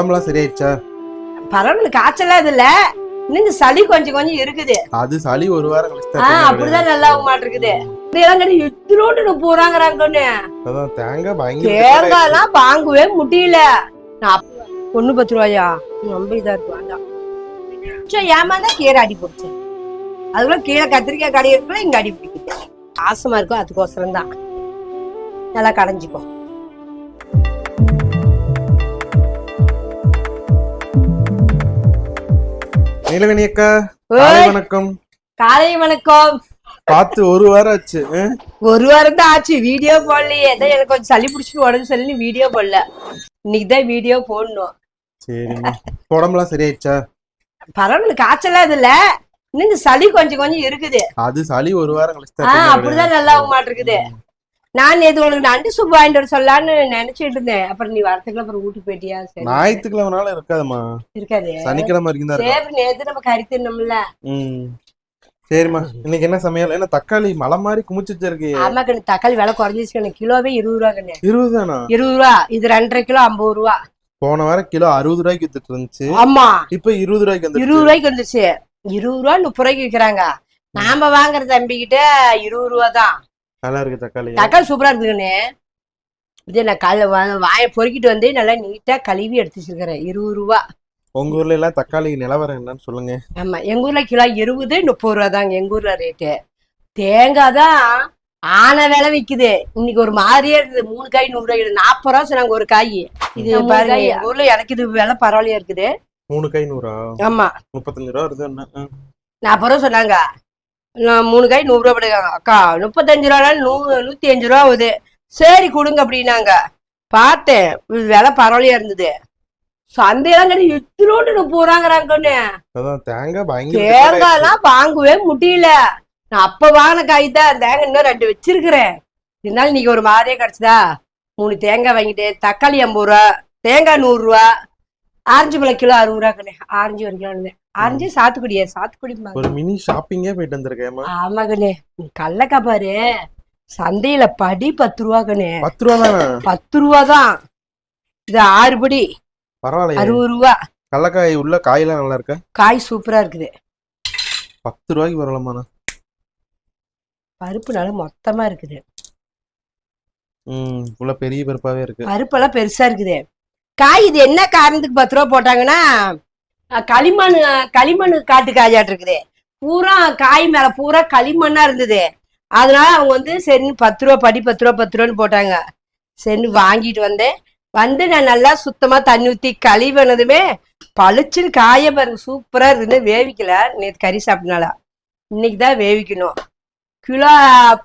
உடம்புலாம் சரியாயிடுச்சா? பரவாயில்ல காய்ச்சலாம் இது இல்ல இன்னும் சளி கொஞ்சம் கொஞ்சம் இருக்குது. அது சளி ஒரு வாரம் கழிச்சு ஆஹ். அப்படிதான் நல்லா மாட்டிருக்குது. எத்தினோண்டு போறாங்கிறாங்கன்னு. அதான் தேங்காய் பயங்கர தேங்காய் எல்லாம் வாங்கவே முடியல. நான் ஒண்ணு பத்து ரூபாயா? ரொம்ப இதா இருக்கு வேண்டாம். ஏமாந்தா கீரை அடி பிடிச்சேன். அதுக்குள்ள கீழே கத்திரிக்காய் கடை இருக்குல்ல இங்க அடி பிடிக்குது. ஆசமா இருக்கும் அதுக்கோசரம் தான் நல்லா கடைஞ்சிக்கும் நீலவேணி அக்கா. காலை வணக்கம். காலை வணக்கம். பார்த்து ஒரு வாரம் ஆச்சு? ஒரு வாரம் தான் ஆச்சு வீடியோ போடலையே. அதான் எனக்கு கொஞ்சம் சளி பிடிச்சிட்டு உடம்பு சொல்லி வீடியோ போடல. இன்னைக்கு தான் வீடியோ போடணும். சரிம்மா. உடம்புலாம் சரியாயிடுச்சா? பரவாயில்ல காய்ச்சலாம் இது இல்ல இன்னும் இந்த சளி கொஞ்சம் கொஞ்சம் இருக்குது. அது சளி ஒரு வாரம் கழிச்சு தான். அப்படிதான் நல்லா மாட்டிருக்குது. நான் நேத்து உனக்கு நண்டு சூப் வாங்கிட்டு வர சொல்லலான்னு நினைச்சிட்டு இருந்தேன். அப்புறம் நீ வரத்துக்குள்ள அப்புறம் வீட்டுக்கு போயிட்டியா? சரி. ஞாயிற்றுக்கிழமை நாள் இருக்காதும்மா. இருக்காது. சனிக்கிழமை இருக்கும். சரி நேத்து நம்ம கறி தின்னோம்ல. சரிம்மா. இன்னைக்கு என்ன சமையல்? என்ன தக்காளி மலை மாதிரி குமிச்சு வச்சிருக்கு ஆமா கண்ணு தக்காளி விலை குறைஞ்சிச்சு கண்ணு. கிலோவே இருபது ரூபா கண்ணு. இருபது தானா? இருபது ரூபா. இது ரெண்டரை கிலோ ஐம்பது ரூபா. போன வாரம் கிலோ அறுபது ரூபாய்க்கு வித்துட்டு இருந்துச்சு. ஆமா. இப்ப இருபது ரூபாய்க்கு வந்து இருபது ரூபாய்க்கு வந்துச்சு இருபது ரூபா முப்பது ரூபாய்க்கு விக்கிறாங்க. நாம வாங்குற தம்பிக்கிட்ட இருபது ரூபா தான். நல்லா இருக்கு தக்காளி. தக்காளி சூப்பரா இருக்குதுங்கண்ணே இது நான் கல் வாயை பொறுக்கிட்டு வந்து நல்லா நீட்டா கழுவி எடுத்து வச்சிருக்கிறேன். இருபது ரூபா. உங்க ஊர்ல எல்லாம் தக்காளி நிலவரம் என்னன்னு சொல்லுங்க. ஆமா எங்க ஊர்ல கிலோ இருபது முப்பது ரூபா தாங்க எங்க ஊர்ல ரேட்டு. தேங்காய் தான் ஆன விலை விக்குது. இன்னைக்கு ஒரு மாதிரியே இருக்குது. மூணு காய் நூறு ரூபாய் நாற்பது ரூபா சொன்னாங்க ஒரு காய். இது பாருங்க எங்க ஊர்ல எனக்கு இது விலை பரவாயில்லையா இருக்குது. மூணு கை நூறா? ஆமா. முப்பத்தஞ்சு ரூபா வருது. நாற்பது ரூபா சொன்னாங்க. நான் மூணு காய் நூறு ரூபா போட்டுருக்காங்க அக்கா முப்பத்தஞ்சு ரூபா நூறு நூத்தி அஞ்சு ரூபா ஆகுது. சரி கொடுங்க அப்படின்னாங்க. பார்த்தேன். விலை பரவாயில்லையா இருந்தது. சந்தையெல்லாம் கட்டி எத்தினோண்டு போறாங்கிறாங்கன்னு. அதான் தேங்காய் பயங்கர தேங்காய் எல்லாம் வாங்கவே முடியல. நான் அப்ப வாங்கின காய் தான். தேங்காய் இன்னும் ரெண்டு வச்சிருக்கிறேன். இருந்தாலும் இன்னைக்கு ஒரு மாதிரியே கிடைச்சதா? மூணு தேங்காய் வாங்கிட்டு தக்காளி ஐம்பது ரூபா தேங்காய் நூறு ரூபா ஆரஞ்சு பழம் கிலோ அறுபது ரூபா கண்ணு ஆரஞ்சு ஒரு கிலோ இருந்தேன். ஆரஞ்சு சாத்துக்குடியா சாத்துக்குடி ஒரு மினி ஷாப்பிங்கே போயிட்டு வந்திருக்கேம்மா ஆமா கண்ணு. கல்லக்கா பாரு. சந்தையில படி பத்து ரூபா கண்ணு. பத்து ரூபா தானே? பத்து ரூபா தான். இது ஆறு படி. பரவாயில்லையே. அறுபது ரூபா. கடலக்காய் உள்ள காயெல்லாம் நல்லா இருக்கா? காய் சூப்பரா இருக்குது. பத்து ரூபாய்க்கு வரலாமாண்ணா பருப்பு நல்லா மொத்தமா இருக்குது. ம் உள்ள பெரிய பருப்பாவே இருக்கு. பருப்பெல்லாம் பெருசா இருக்குது. காய் இது என்ன காரணத்துக்கு பத்து ரூபா போட்டாங்கன்னா களிமண் களிமண் காட்டு காயாட்டு இருக்குது. பூரா காய் மேல பூரா களிமண்ணா இருந்தது. அதனால அவங்க வந்து சரின்னு பத்து ரூபா படி பத்து ரூபா பத்து ரூபான்னு போட்டாங்க. சரின்னு வாங்கிட்டு வந்தேன். வந்து நான் நல்லா சுத்தமா தண்ணி ஊத்தி கழுவினதுமே பளிச்சுன்னு காய பாருங்க சூப்பரா இருந்தது. வேவிக்கல நேற்று கறி சாப்பிட்டனால. இன்னைக்கு தான் வேவிக்கணும். கிலோ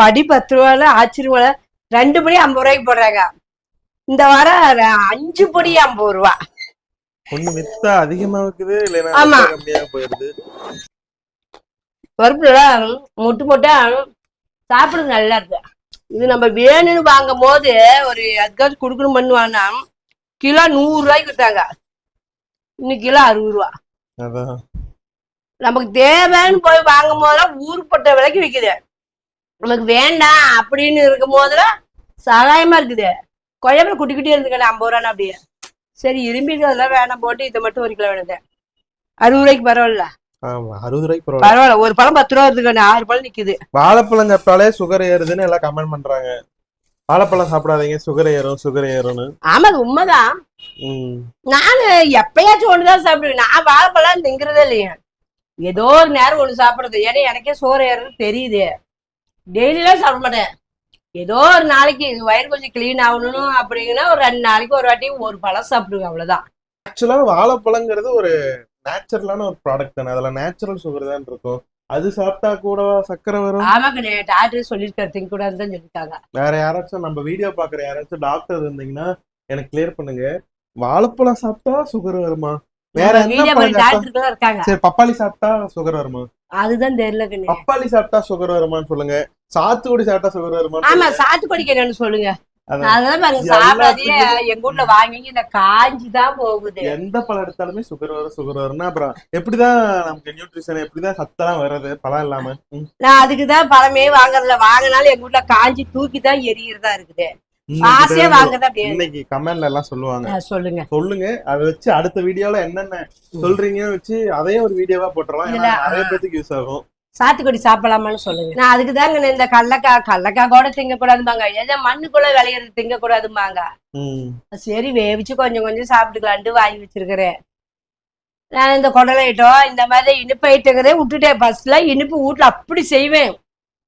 படி பத்து ரூபால ஆச்சரியமால ரெண்டு படி ஐம்பது ரூபாய்க்கு போடுறாங்க. இந்த வாரம் அஞ்சு படி ஐம்பது ரூபா. ஒண்ணு வித்தா அதிகமா இருக்குது இல்லைன்னா கம்மியா போயிருது பருப்புல முட்டு முட்டா சாப்பிடுறது நல்லா இருக்கு. இது நம்ம வேணும்னு வாங்கும் போது ஒரு அதுக்காச்சும் கொடுக்கணும் பண்ணுவாங்கன்னா கிலோ நூறு ரூபாய்க்கு கொடுத்தாங்க. இன்னைக்கு கிலோ அறுபது ரூபா. நமக்கு தேவைன்னு போய் வாங்கும் போதெல்லாம் ஊருப்பட்ட விலைக்கு விக்குது. நமக்கு வேண்டாம் அப்படின்னு இருக்கும் போதெல்லாம் சகாயமா இருக்குது. குழம்புல குட்டி குட்டி இருந்துக்கல ஐம்பது ரூபான்னு அப்படியே. சரி இரும்பி அதெல்லாம் வேணாம் போட்டு இதை மட்டும் ஒரு கிலோ வேணுது அறுபது ரூபாய்க்கு பரவாயில்ல. ஆமா அறுபது ரூபாய்க்கு பரவாயில்ல. பரவாயில்ல ஒரு பழம் பத்து ரூபா இருக்குன்னு ஆறு பழம் நிக்குது. வாழைப்பழம் சாப்பிட்டாலே சுகர் ஏறுதுன்னு எல்லாம் கமெண்ட் பண்றாங்க. வாழைப்பழம் சாப்பிடாதீங்க சுகர் ஏறும் சுகர் ஏறும்னு. ஆமா அது உண்மைதான். நானு எப்பயாச்சும் ஒண்ணுதான் சாப்பிடுவேன். நான் வாழைப்பழம் திங்கிறதே இல்லையா. ஏதோ ஒரு நேரம் ஒண்ணு சாப்பிடுறது. ஏன்னா எனக்கே சோறு ஏறது தெரியுது. டெய்லிலாம் சாப்பிட மாட்டேன். ஏதோ ஒரு நாளைக்கு இது வயிறு கொஞ்சம் க்ளீன் ஆகணும் அப்படிங்கன்னா ஒரு ரெண்டு நாளைக்கு ஒரு வாட்டி ஒரு பழம் சாப்பிடுவேன் அவ்வளவுதான். ஆக்சுவலா வாழைப்பழங்கிறது ஒரு நேச்சுரலான ஒரு ப்ராடக்ட் தானே. அதுல நேச்சுரல் சுகர் தான் இருக்கும். அது சாப்பிட்டா கூட சக்கரை வரும். ஆமா கிடையாது டாக்டர் சொல்லியிருக்காரு திங்க கூடாதுன்னு தான் சொல்லியிருக்காங்க. வேற யாராச்சும் நம்ம வீடியோ பாக்குற யாராச்சும் டாக்டர் இருந்தீங்கன்னா எனக்கு கிளியர் பண்ணுங்க. வாழைப்பழம் சாப்பிட்டா சுகர் வருமா? வேற என்ன இருக்காங்க. சரி பப்பாளி சாப்பிட்டா சுகர் வருமா? அதுதான் தெரியல கண்ணு. பப்பாளி சாப்பிட்டா சுகர் வருமான்னு சொல்லுங்க. சாத்துக்குடி சாப்பிட்டா சுகர் வருமா ஆமா சாத்துக்குடிக்கு என்னன்னு சொல்லுங்க. அதெல்லாம் பாருங்க சாப்பிடாதே எங்க வீட்ல வாங்கி இந்த காஞ்சி தான் போகுது. எந்த பழம் எடுத்தாலுமே சுகர் வரும் சுகர் வரும்னா அப்புறம் எப்படிதான் நமக்கு நியூட்ரிஷன் எப்படிதான் சத்தெல்லாம் வர்றது பழம் இல்லாம. நான் அதுக்குதான் பழமே வாங்குறதுல வாங்கினாலும் எங்க வீட்ல காஞ்சி தூக்கி தான் எரியறதா இருக்குது. ஆசையா வாங்குறது அப்படியே. இன்னைக்கு கமெண்ட்ல எல்லாம் சொல்லுவாங்க. சொல்லுங்க. சொல்லுங்க. அதை வச்சு அடுத்த வீடியோல என்னென்ன சொல்றீங்கன்னு வச்சு அதையே ஒரு வீடியோவா போட்டுறலாம் நிறைய பேத்துக்கு யூஸ் ஆகும். சாத்துக்குடி சாப்பிடலாமான்னு சொல்லுங்க. நான் அதுக்கு தாங்க இந்த கடலக்காய் கடலக்காய் கூட திங்க கூடாதுமாங்க ஏதோ மண்ணுக்குள்ள விளையிறது திங்க கூடாதுமாங்க ம். சரி வேவிச்சு கொஞ்சம் கொஞ்சம் சாப்பிட்டுக்கலான்ட்டு வாங்கி வச்சிருக்கிறேன். நான் இந்த குடலை ஐட்டம் இந்த மாதிரி இனிப்பு ஐட்டங்கிறதே விட்டுட்டேன். ஃபர்ஸ்ட்ல இனிப்பு வீட்ல அப்படி செய்வேன்.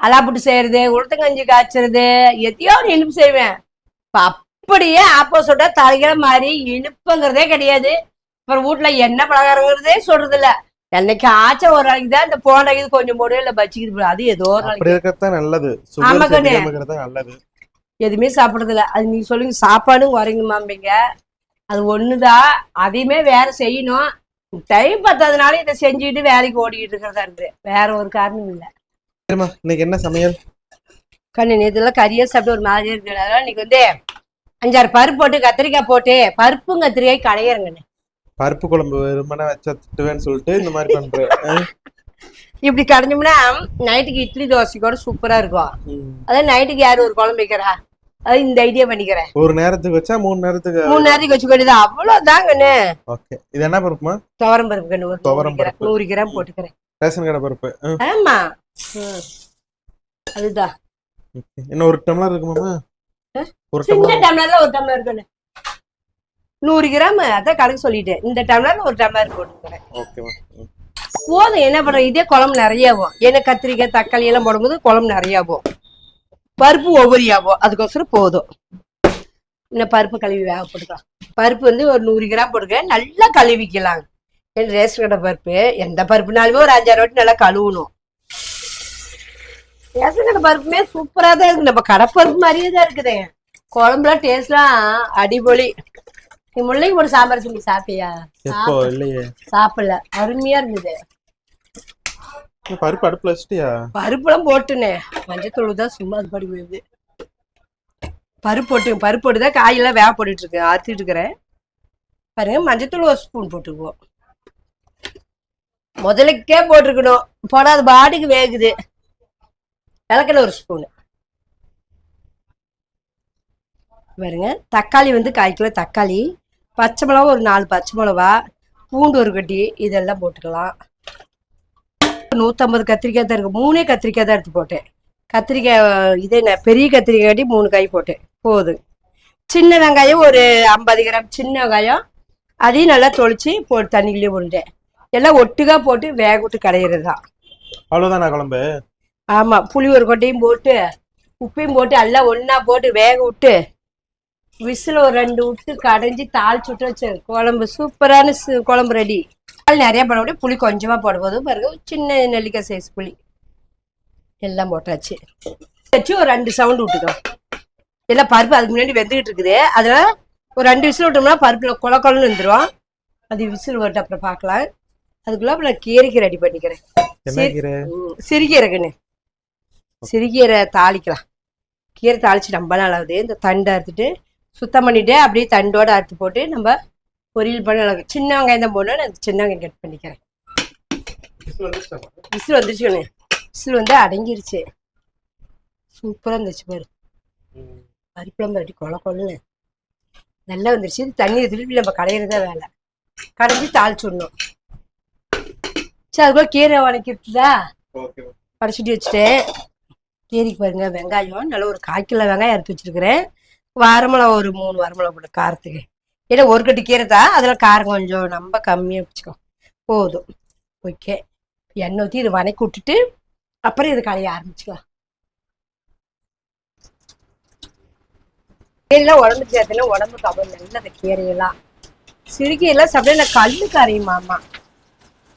அலாப்புட்டு செய்யறது உளுத்தங்கஞ்சி காய்ச்சறது எதையோ ஒரு இனிப்பு செய்வேன். அப்படியே ஆப்போசிட்டா தலைகிற மாதிரி இனிப்புங்கிறதே கிடையாது. அப்புறம் வீட்ல என்ன பலகாரங்கிறதே சொல்றது இல்ல என்னைக்கு ஆச்ச ஒரு நாளைக்கு தான் இந்த போன இது கொஞ்சம் போடு இல்ல பச்சிக்கிட்டு. அது ஏதோ நல்லது. எதுவுமே சாப்பிடுறது இல்ல அது நீங்க சொல்லுங்க சாப்பாடும் குறைங்குமாம்பிங்க அது ஒண்ணுதான். அதையுமே வேற செய்யணும். டைம் பத்தாதனால இதை செஞ்சுட்டு வேலைக்கு ஓடிக்கிட்டு இருக்கிறதா இருக்குது. வேற ஒரு காரணம் இல்ல. இன்னைக்கு என்ன சமையல்? கண்ணு இதெல்லாம் கறியா சாப்பிட்டு ஒரு மாதிரியா இருக்கு அதனால இன்னைக்கு வந்து அஞ்சாறு பருப்பு போட்டு கத்திரிக்காய் போட்டு பருப்பும் கத்திரிக்காய் கடையிறங்கண்ணு பருப்பு குழம்பு வெறுமனே வச்சா திட்டுவேன்னு சொல்லிட்டு இந்த மாதிரி பண்றேன்? இப்படி கடைஞ்சோம்னா நைட்டுக்கு இட்லி தோசை கூட சூப்பரா இருக்கும். அதான் நைட்டுக்கு யாரு ஒரு குழம்பு வைக்கிறா? அது இந்த ஐடியா பண்ணிக்கிறேன். ஒரு நேரத்துக்கு வச்சா மூணு நேரத்துக்கு மூணு நேரத்துக்கு வச்சு வேண்டியது அவ்வளவுதாங்கண்ணு ஓகே. இது என்ன பருப்புமா? துவரம் பருப்பு கண்ணு ஒரு துவரம் பருப்பு. நூறு கிராம் போட்டுக்கிறேன். ரேஷன் கடை பருப்பு. ஆமா. அதுதான். இன்னும் ஒரு டம்ளர் இருக்குமாமா சின்ன டம்ளர் டம்ளர்ல ஒரு டம்ளர் இருக்கணும். நூறு கிராம் அதான் கணக்கு சொல்லிட்டேன். இந்த டம்ளர்ல ஒரு டம்ளர் போட்டுக்கிறேன். போதும் என்ன பண்றேன் இதே குழம்பு நிறைய ஆகும். ஏன்னா கத்திரிக்காய் தக்காளி எல்லாம் போடும்போது குழம்பு நிறைய ஆகும். பருப்பு ஒவ்வொரு ஆகும். அதுக்கோசரம் போதும். இன்னும் பருப்பு கழுவி வேக போட்டுக்கலாம். பருப்பு வந்து ஒரு நூறு கிராம் போட்டுக்க. நல்லா கழுவிக்கலாம். ரேஷன் கடை பருப்பு. எந்த பருப்புனாலுமே ஒரு அஞ்சாறு வாட்டி நல்லா கழுவணும். ரேஷன் பருப்புமே சூப்பரா தான் இருக்கு நம்ம கடை பருப்பு மாதிரியே தான் இருக்குது. குழம்புலாம் டேஸ்ட்லாம் அடிபொலி. நீ முல்லைக்கு போட்டு சாம்பார் சொல்லி சாப்பிட்டியா? சாப்பிடல. அருமையா இருந்தது. பருப்பு அடுப்புல வச்சிட்டியா? பருப்புலாம் போட்டுனே. மஞ்சத்தூள் தான் சும்மா அது படி போகுது பருப்பு போட்டு பருப்பு போட்டு தான் காயெல்லாம் வேக போட்டுட்டு இருக்கேன் அறுத்துட்டு இருக்கிறேன். பாருங்க மஞ்சத்தூள் ஒரு ஸ்பூன் போட்டுக்குவோம். முதலுக்கே போட்டிருக்கணும். போடாத பாட்டுக்கு வேகுது. விளக்கல ஒரு ஸ்பூனு பாருங்க தக்காளி வந்து கால் கிலோ தக்காளி பச்சை மிளகா ஒரு நாலு பச்சை மிளகா பூண்டு ஒரு கட்டி இதெல்லாம் போட்டுக்கலாம். நூற்றம்பது கத்திரிக்காய் தான் இருக்குது மூணே கத்திரிக்காய் தான் எடுத்து போட்டேன். கத்திரிக்காய் இதே நான் பெரிய கத்திரிக்காய் கட்டி மூணு காய் போட்டேன் போதும். சின்ன வெங்காயம் ஒரு ஐம்பது கிராம் சின்ன வெங்காயம் அதையும் நல்லா தொளிச்சு போட்டு தண்ணிக்குள்ளேயே போட்டுட்டேன் எல்லாம் ஒட்டுக்கா போட்டு வேக விட்டு கடையிறது தான் அவ்வளோதானா குழம்பு? ஆமா புளி ஒரு கொட்டையும் போட்டு உப்பையும் போட்டு எல்லாம் ஒண்ணா போட்டு வேக விட்டு விசில் ஒரு ரெண்டு விட்டு கடைஞ்சி தாளிச்சு விட்டு வச்சு குழம்பு சூப்பரான குழம்பு ரெடி நிறைய போட முடியும். புளி கொஞ்சமா போட போதும். பாருங்க சின்ன நெல்லிக்காய் சைஸ் புளி. எல்லாம் போட்டாச்சு. வச்சு ஒரு ரெண்டு சவுண்ட் விட்டுக்கோ. எல்லாம் பருப்பு அதுக்கு முன்னாடி வெந்துகிட்டு இருக்குது. அதனால ஒரு ரெண்டு விசில் விட்டோம்னா பருப்புல கொல கொலன்னு வந்துடும் அது விசில் வரட்டு அப்புறம் பார்க்கலாம். அதுக்குள்ள அப்புறம் நான் கீரைக்கு ரெடி பண்ணிக்கிறேன். சிறுகீரைக்குன்னு. சிறுகீரை தாளிக்கலாம். கீரை தாளிச்சு ரொம்ப நாள் ஆகுது இந்த தண்டை அறுத்துட்டு சுத்தம் பண்ணிட்டு அப்படியே தண்டோட அறுத்து போட்டு நம்ம பொரியல் பண்ணி நல்லா சின்ன வெங்காயம் தான் போடணும். நான் சின்ன வெங்காயம் கட் பண்ணிக்கிறேன். விசில் வந்துருச்சு விசில் வந்து அடங்கிருச்சு. சூப்பராக இருந்துச்சு பாரு. பருப்புலாம் பரட்டி கொல கொள்ளுன்னு நல்லா வந்துருச்சு. இது தண்ணி திருப்பி நம்ம கடையிறது தான் வேலை. கடைஞ்சி தாளிச்சு விடணும். சரி அதுக்குள்ள கீரை வணக்கிட்டுதா படைச்சிட்டு வச்சுட்டேன். கீரைக்கு பாருங்க வெங்காயம் நல்லா ஒரு கால் கிலோ வெங்காயம் அறுத்து வச்சிருக்கிறேன். வரமிளகா ஒரு மூணு வரமிளகா போட்டு காரத்துக்கு. ஏன்னா ஒரு கட்டு கீரை தான் அதில் காரம் கொஞ்சம் ரொம்ப கம்மியாக வச்சுக்கோ. போதும். ஓகே. எண்ணெய் ஊற்றி இதை வணக்கி விட்டுட்டு அப்புறம் இது களைய ஆரம்பிச்சுக்கலாம். கீரைலாம் உடம்பு சேர்த்துனா உடம்புக்கு அவ்வளோ நல்லது கீரையெல்லாம். சிறுகீரெல்லாம் சாப்பிட்டா நான் கல்லு கரையுமாமா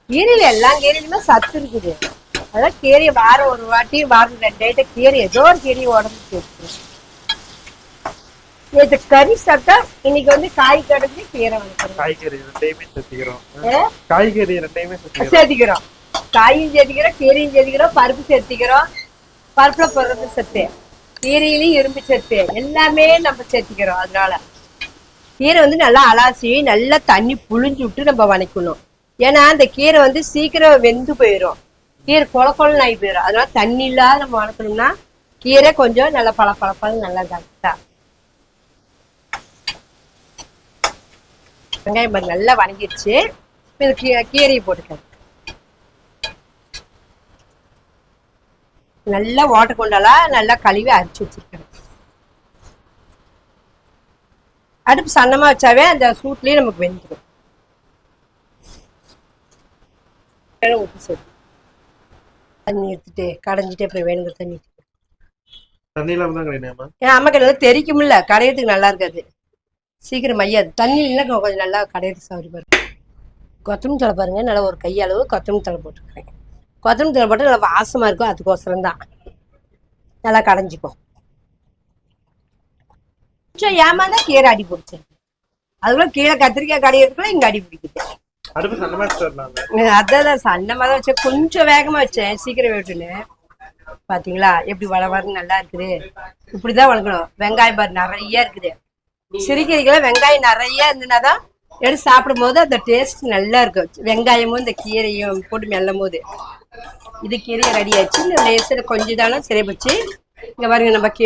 கீரையில எல்லா கீரையிலுமே சத்து இருக்குது. அதான் கீரையை வாரம் ஒரு வாட்டி வாரம் ரெண்டு ஐட்ட கீரை ஏதோ ஒரு கீரையை உடம்பு சேர்த்து நேற்று கறி சாப்பிட்டா இன்னைக்கு வந்து காய் கடைஞ்சி கீரை வளர்க்குறோம் காய்கறி ரெண்டையுமே சேர்த்துக்கிறோம். காய்கறி ரெண்டையுமே சேர்த்துக்கிறோம். சேர்த்திக்கிறோம். காயும் சேர்த்திக்கிறோம் கீரையும் சேர்த்திக்கிறோம் பருப்பு சேர்த்திக்கிறோம். பருப்புல போடுறது சத்து. கீரையிலையும் இரும்பு சத்து. எல்லாமே நம்ம சேர்த்திக்கிறோம் அதனால. கீரை வந்து நல்லா அலாசி நல்லா தண்ணி புழிஞ்சு விட்டு நம்ம வணக்கணும். ஏன்னா அந்த கீரை வந்து சீக்கிரம் வெந்து போயிடும் கீரை கொல கொலன்னு ஆகி போயிடும் அதனால தண்ணி இல்லாத நம்ம வளர்க்கணும்னா கீரை கொஞ்சம் நல்லா பல பழப்பழம் நல்லா கரெக்டா வெங்காயம் நல்லா வணங்கிடுச்சு. இது கீரையை போட்டுக்கலாம். நல்லா ஓட்ட கொண்டாலாம் நல்லா கழுவி அரிச்சு வச்சிருக்கேன். அடுப்பு சன்னமாக வச்சாவே அந்த சூட்லேயே நமக்கு வெந்துடும் உப்பு சேர்த்து தண்ணி எடுத்துட்டு கடைஞ்சிட்டு அப்புறம் வேணுங்கிற தண்ணி. தண்ணி இல்லாம தான் கிடையாமா ஏன் அம்மாக்கு நல்லா தெரிக்கும்ல கடையிறதுக்கு நல்லா இருக்காது. சீக்கிரம் மையாது தண்ணி இல்லைன்னா கொஞ்சம் நல்லா கடையிறது சௌரி பாருங்க கொத்தமல்லி தழை பாருங்க நல்லா ஒரு கையளவு கொத்தமல்லி தழை போட்டுக்கிறேன். கொத்தமல்லி தழை போட்டு நல்லா வாசமா இருக்கும் அதுக்கோசரம் தான். நல்லா கடைஞ்சிக்கும். கொஞ்சம் ஏமாந்தா கீரை அடி பிடிச்சிருக்கு. அதுக்குள்ள கீழே கத்திரிக்காய் கடையிறதுக்குள்ள இங்க அடி பிடிக்குது. அடுப்பு சன்னமா வச்சிடலாங்க அதான் தான் வச்சேன். கொஞ்சம் வேகமா வச்சேன். சீக்கிரம் வேட்டுன்னு. பாத்தீங்களா? எப்படி வள வளன்னு நல்லா இருக்குது. இப்படிதான் வளர்க்கணும். வெங்காயம் பாரு நிறைய இருக்குது. சிறுகீரைகளை வெங்காயம் நிறைய இருந்ததுனாதான் எடுத்து சாப்பிடும் போது அந்த டேஸ்ட் நல்லா இருக்கும். வெங்காயமும் இந்த கீரையும் போட்டு மெல்லும் போது இது கீரையை ரெடி ஆச்சு இந்த லேசில் கொஞ்சம் தானே சிறை வச்சு இங்கே பாருங்க நம்ம கீ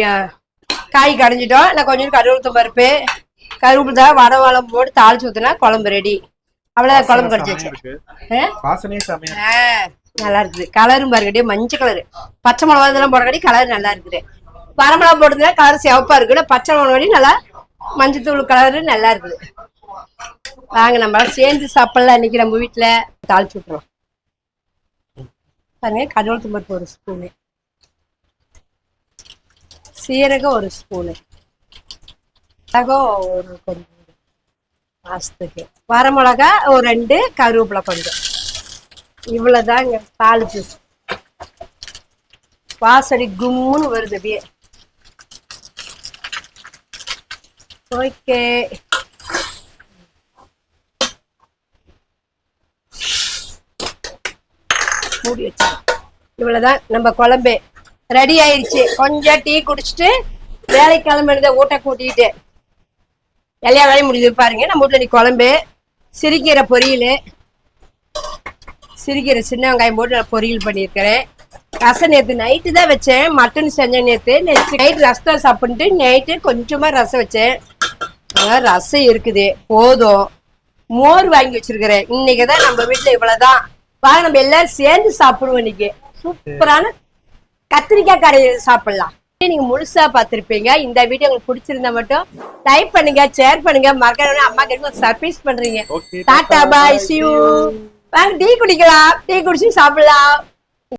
காய் கடைஞ்சிட்டோம். நான் கொஞ்சம் கருவத்தம் பருப்பு கருவேப்பிலை தான் வடை வளம் போட்டு தாளிச்சு ஊற்றினா குழம்பு ரெடி அவ்வளோதான் குழம்பு கடிச்சு வச்சேன் இருக்கு. ஆ? வாசனையே செமையா ஆ, நல்லா இருக்குது. கலரும் பாருங்கடி மஞ்சள் கலரு. பச்சை மிளகா இதெல்லாம் போடக்கடி கலர் நல்லா இருக்குது. வரமிளகா போடுறதுனா கலர் சிவப்பா இருக்குது. பச்சை மிளகாடி நல்லா மஞ்சத்தூள் கலரு நல்லா இருக்குது. வாங்க நம்ம சேர்ந்து சாப்பிடலாம் இன்னைக்கு நம்ம வீட்டுல தாளிச்சு விட்டுருவோம். பாருங்க கடவுள் தும்பருப்பு ஒரு ஸ்பூனு சீரகம் ஒரு ஸ்பூனு மிளகம் ஒரு கொஞ்சம். மாசத்துக்கு வரமிளகா ஒரு ரெண்டு கருவேப்பிலை கொஞ்சம். பால் தாளிப்பு வாசடி கும்முன்னு வருது அப்படியே. ஓகே. மூடி வச்சு இவ்வளவுதான் நம்ம குழம்பு. ரெடி ஆயிருச்சு கொஞ்சம் டீ குடிச்சிட்டு வேலைக்கு கிளம்பிடுத ஊட்ட கூட்டிகிட்டு எல்லா வேலையும் முடியுது. பாருங்க நம்ம வீட்டுல நீ குழம்பு சிரிக்கிற பொரியல் சிரிக்கிற சின்ன வெங்காயம் போட்டு நான் பொரியல் பண்ணியிருக்கிறேன். ரசம் நேற்று நைட்டு தான் வச்சேன். மட்டன் செஞ்சேன் நேற்று நேற்று நைட் ரசம் சாப்பிட்டு நைட்டு கொஞ்சமாக ரசம் வச்சேன். அதான் ரசம் இருக்குது. போதும். மோர் வாங்கி வச்சிருக்கிறேன். இன்னைக்கு தான் நம்ம வீட்டில் இவ்வளோதான் வாங்க நம்ம எல்லாரும் சேர்ந்து சாப்பிடுவோம் இன்னைக்கு. சூப்பரான கத்திரிக்காய் கடையில் சாப்பிடலாம். நீங்க முழுசா பார்த்திருப்பீங்க. இந்த வீடியோ உங்களுக்கு பிடிச்சிருந்தா மட்டும் லைக் பண்ணுங்க ஷேர் பண்ணுங்க. மறக்காம அம்மா கிட்ட சர்ப்ரைஸ் பண்றீங்க. டாடா பாய் சி யூ வாங்க டீ குடிக்கலாம். டீ குடிச்சு சாப்பிடலாம்.